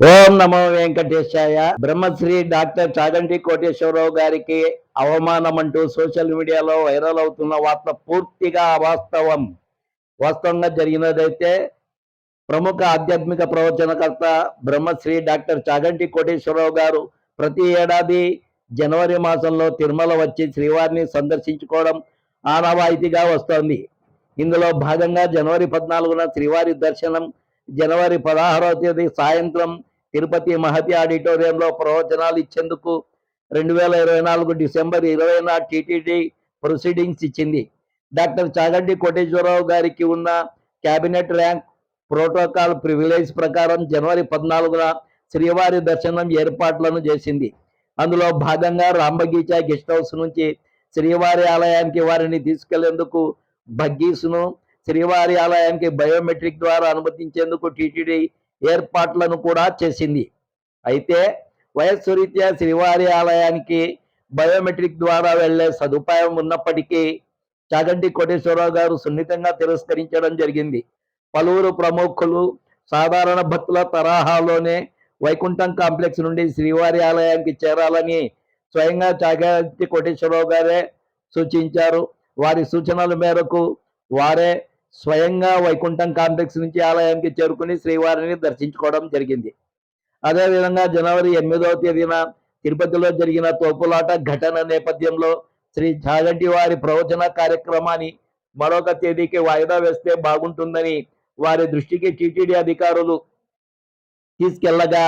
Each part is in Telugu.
ఓం నమో వెంకటేశాయ. బ్రహ్మశ్రీ డాక్టర్ చాగంటి కోటేశ్వరరావు గారికి అవమానం అంటూ సోషల్ మీడియాలో వైరల్ అవుతున్న వార్త పూర్తిగా అవాస్తవం. వాస్తవంగా జరిగినదైతే ప్రముఖ ఆధ్యాత్మిక ప్రవచనకర్త బ్రహ్మశ్రీ డాక్టర్ చాగంటి కోటేశ్వరరావు గారు ప్రతి ఏడాది జనవరి మాసంలో తిరుమల వచ్చి శ్రీవారిని సందర్శించుకోవడం ఆనవాయితీగా వస్తోంది. ఇందులో భాగంగా జనవరి పద్నాలుగున శ్రీవారి దర్శనం జనవరి పదహారవ తేదీ సాయంత్రం తిరుపతి మహతి ఆడిటోరియంలో ప్రవచనాలు ఇచ్చేందుకు రెండు వేల ఇరవై నాలుగు డిసెంబర్ ఇరవైన టీటీడీ ప్రొసీడింగ్స్ ఇచ్చింది. డాక్టర్ చాగంటి కోటేశ్వరరావు గారికి ఉన్న కేబినెట్ ర్యాంక్ ప్రోటోకాల్ ప్రివిలేజ్ ప్రకారం జనవరి పద్నాలుగున శ్రీవారి దర్శనం ఏర్పాట్లను చేసింది. అందులో భాగంగా రాంబగీచా గెస్ట్ హౌస్ నుంచి శ్రీవారి ఆలయానికి వారిని తీసుకెళ్ళేందుకు బగ్గీసును శ్రీవారి ఆలయానికి బయోమెట్రిక్ ద్వారా అనుమతించేందుకు టీటీడీ ఏర్పాట్లను కూడా చేసింది. అయితే వయస్సు రీత్యా శ్రీవారి ఆలయానికి బయోమెట్రిక్ ద్వారా వెళ్ళే సదుపాయం ఉన్నప్పటికీ చాగంటి కోటేశ్వరరావు గారు సున్నితంగా తిరస్కరించడం జరిగింది. పలువురు ప్రముఖులు సాధారణ భక్తుల తరహాలోనే వైకుంఠం కాంప్లెక్స్ నుండి శ్రీవారి ఆలయానికి చేరాలని స్వయంగా చాగంటి కోటేశ్వరరావు గారే సూచించారు. వారి సూచనల మేరకు వారే స్వయంగా వైకుంఠం కాంప్లెక్స్ నుంచి ఆలయానికి చేరుకుని శ్రీవారిని దర్శించుకోవడం జరిగింది. అదేవిధంగా జనవరి ఎనిమిదవ తేదీన తిరుపతిలో జరిగిన తోపులాట ఘటన నేపథ్యంలో శ్రీ చాగంటి వారి ప్రవచన కార్యక్రమాన్ని మరొక తేదీకి వాయిదా వేస్తే బాగుంటుందని వారి దృష్టికి టీటీడీ అధికారులు తీసుకెళ్ళగా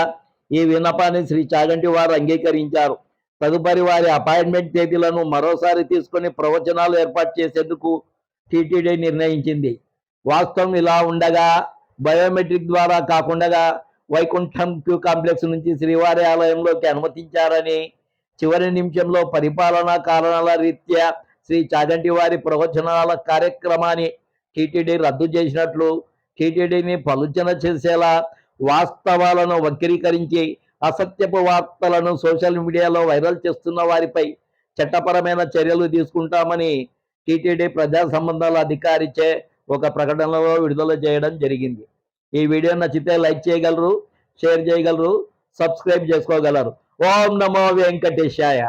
ఈ విన్నపాన్ని శ్రీ చాగంటి వారు అంగీకరించారు. తదుపరి వారి అపాయింట్మెంట్ తేదీలను మరోసారి తీసుకొని ప్రవచనాలు ఏర్పాటు చేసేందుకు టీటీడీ నిర్ణయించింది. వాస్తవం ఇలా ఉండగా బయోమెట్రిక్ ద్వారా కాకుండా వైకుంఠం క్యూ కాంప్లెక్స్ నుంచి శ్రీవారి ఆలయంలోకి అనుమతించారని చివరి నిమిషంలో పరిపాలనా కారణాల రీత్యా శ్రీ చాగంటి వారి ప్రవచనాల కార్యక్రమాన్ని టీటీడీ రద్దు చేసినట్లు టీటీడీని పలుచన చేసేలా వాస్తవాలను వక్రీకరించి అసత్యపు వార్తలను సోషల్ మీడియాలో వైరల్ చేస్తున్న వారిపై చట్టపరమైన చర్యలు తీసుకుంటామని టీటీడీ ప్రజా సంబంధాల అధికారిచే ఒక ప్రకటనలో విడుదల చేయడం జరిగింది. ఈ వీడియో నచ్చితే లైక్ చేయగలరు షేర్ చేయగలరు సబ్స్క్రైబ్ చేసుకోగలరు. ఓం నమో వెంకటేశాయ.